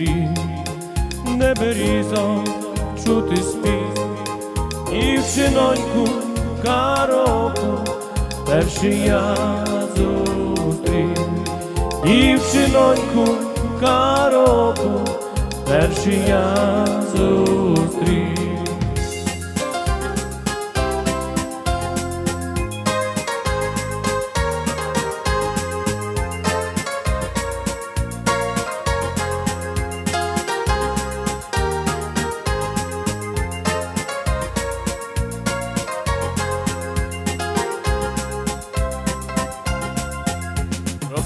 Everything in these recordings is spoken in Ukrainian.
вітрів, не берізом чути спів, і вчиноньку кароку перший я зустрів, і вчиноньку кароку перший я зустрів.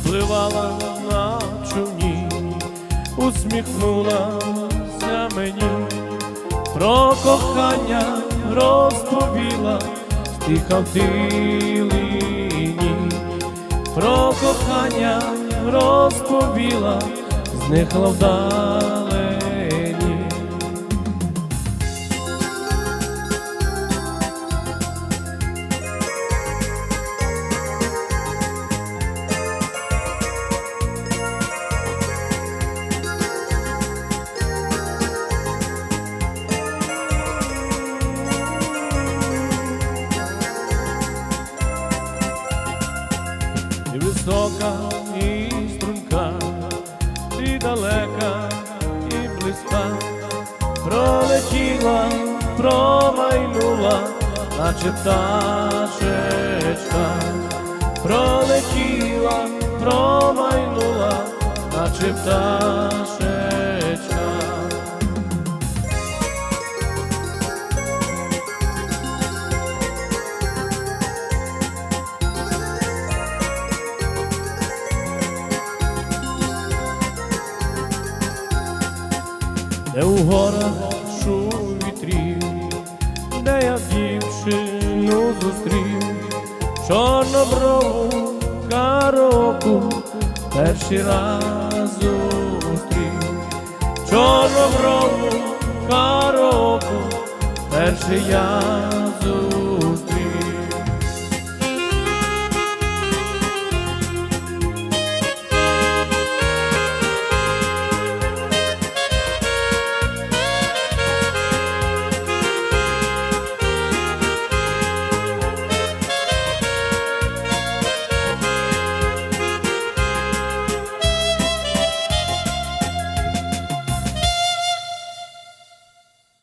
Пропливала на човні, усміхнулася мені, про кохання розповіла, тиха в тилині, про кохання розповіла, зникла вдалині. Висока, і струнка, і далека, і близька, пролетіла, промайнула, наче пташечка, пролетіла, промайнула, наче пташечка. Де у горах шум вітрів, де я дівчину зустрів, чорноброву кароку перший раз зустрів, чорноброву кароку перший я зустрів.